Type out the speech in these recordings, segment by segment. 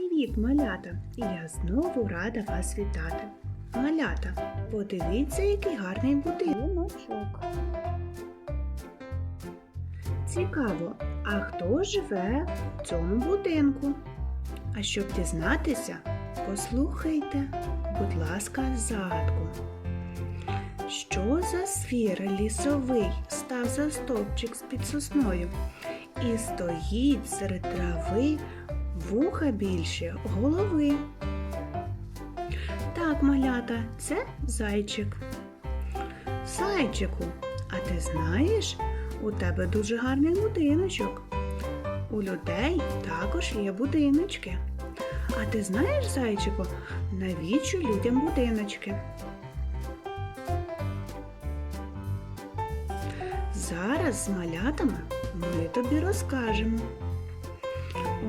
Привіт, малята! Я знову рада вас вітати. Малята, подивіться, який гарний будиночок. Цікаво, а хто живе в цьому будинку? А щоб дізнатися, послухайте, будь ласка, загадку. Що за звір лісовий став за стовпчик з-під сосною і стоїть серед трави вуха більше голови. Так, малята, це зайчик. Зайчику, а ти знаєш, у тебе дуже гарний будиночок. У людей також є будиночки. А ти знаєш, зайчику, навіщо людям будиночки? Зараз з малятами ми тобі розкажемо.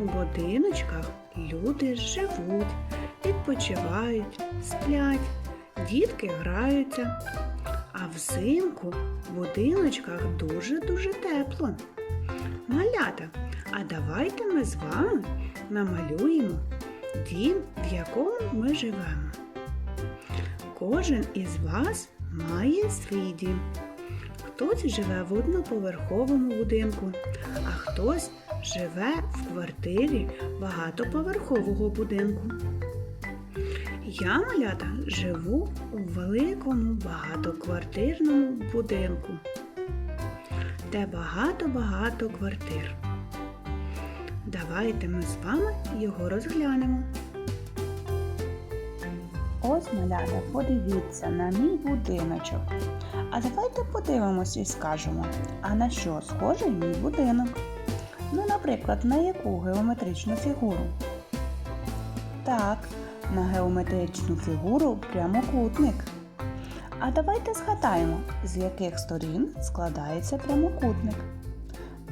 Будиночках люди живуть, відпочивають, сплять, дітки граються. А взимку в будиночках дуже-дуже тепло. Малята, а давайте ми з вами намалюємо дім, в якому ми живемо. Кожен із вас має свій дім. Хтось живе в одноповерховому будинку, а хтось живе в квартирі багатоповерхового будинку. Я, малята, живу у великому багатоквартирному будинку, де багато-багато квартир. Давайте ми з вами його розглянемо. Ось, малята, подивіться на мій будиночок. А давайте подивимось і скажемо, а на що схожий мій будинок? Ну, наприклад, на яку геометричну фігуру? Так, на геометричну фігуру прямокутник. А давайте згадаємо, з яких сторін складається прямокутник.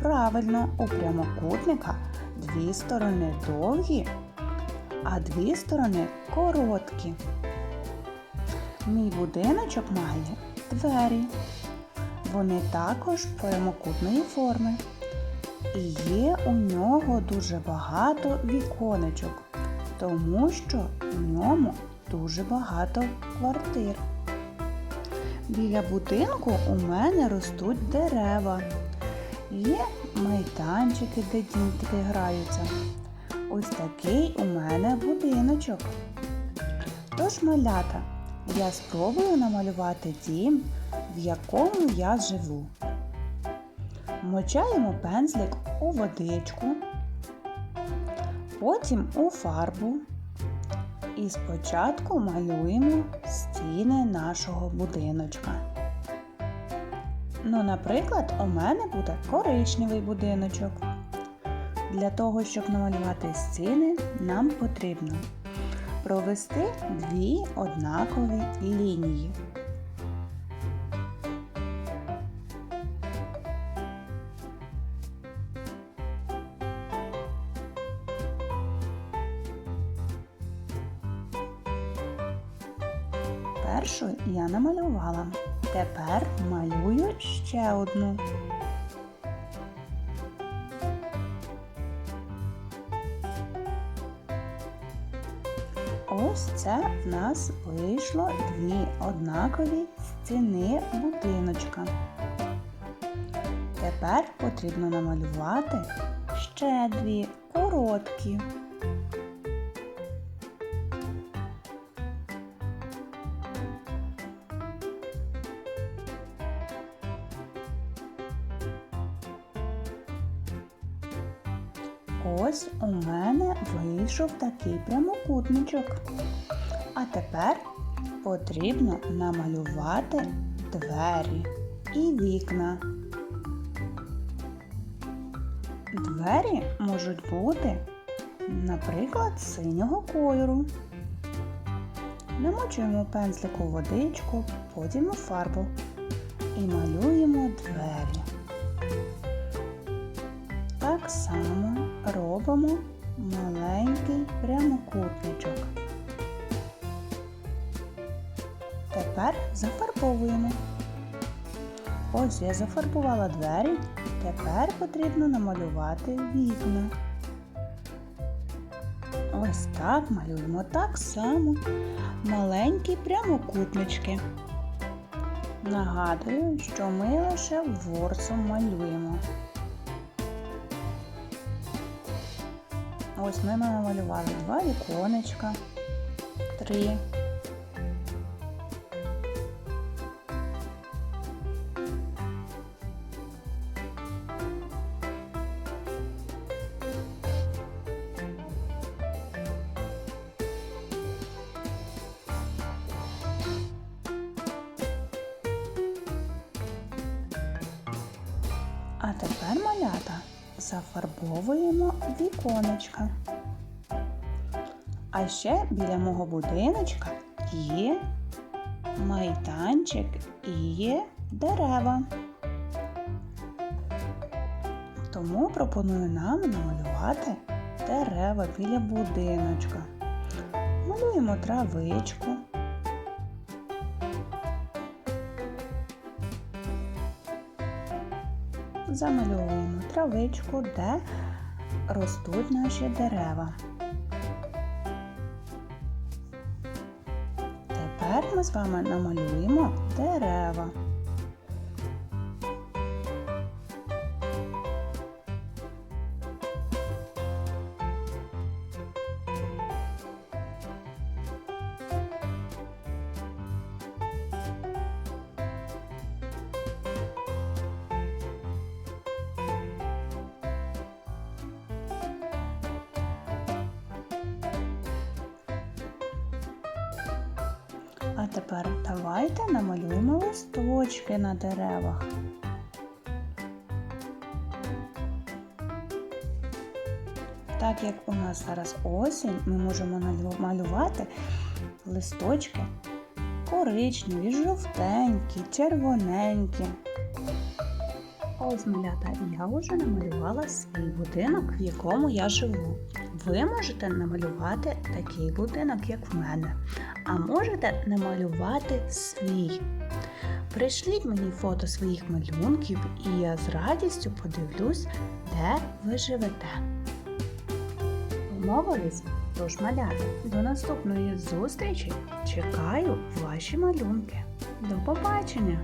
Правильно, у прямокутника дві сторони довгі, а дві сторони короткі. Мій будиночок має двері. Вони також прямокутної форми. І є у нього дуже багато віконечок, тому що в ньому дуже багато квартир. Біля будинку у мене ростуть дерева. Є майданчики, де дітки граються. Ось такий у мене будиночок. Тож, малята, я спробую намалювати дім, в якому я живу. Мочаємо пензлик у водичку, потім у фарбу. І спочатку малюємо стіни нашого будиночка. Ну, наприклад, у мене буде коричневий будиночок. Для того, щоб намалювати стіни, нам потрібно провести дві однакові лінії. Першу я намалювала. Тепер малюю ще одну. Ось це в нас вийшло дві однакові стіни будиночка. Тепер потрібно намалювати ще дві короткі. Ось у мене вийшов такий прямокутничок. А тепер потрібно намалювати двері і вікна. Двері можуть бути, наприклад, синього кольору. Намочуємо пензлику водичку, потім у фарбу і малюємо двері. Так само робимо маленький прямокутничок. Тепер зафарбовуємо. Ось я зафарбувала двері, тепер потрібно намалювати вікна. Ось так малюємо так само маленькі прямокутнички. Нагадую, що ми лише ворсом малюємо. Ось ми намалювали два віконечка, три. А тепер малята зафарбовуємо віконечка. А ще біля мого будиночка є майданчик і є дерева. Тому пропоную нам намалювати дерева біля будиночка. Малюємо травичку. Замальовуємо травичку, де ростуть наші дерева. Тепер ми з вами намалюємо дерева. А тепер давайте намалюємо листочки на деревах. Так як у нас зараз осінь, ми можемо малювати листочки коричневі, жовтенькі, червоненькі. Ось малята, я вже намалювала свій будинок, в якому я живу. Ви можете намалювати такий будинок, як в мене, а можете намалювати свій. Пришліть мені фото своїх малюнків, і я з радістю подивлюсь, де ви живете. Умовились? Тож, малята, до наступної зустрічі чекаю ваші малюнки. До побачення!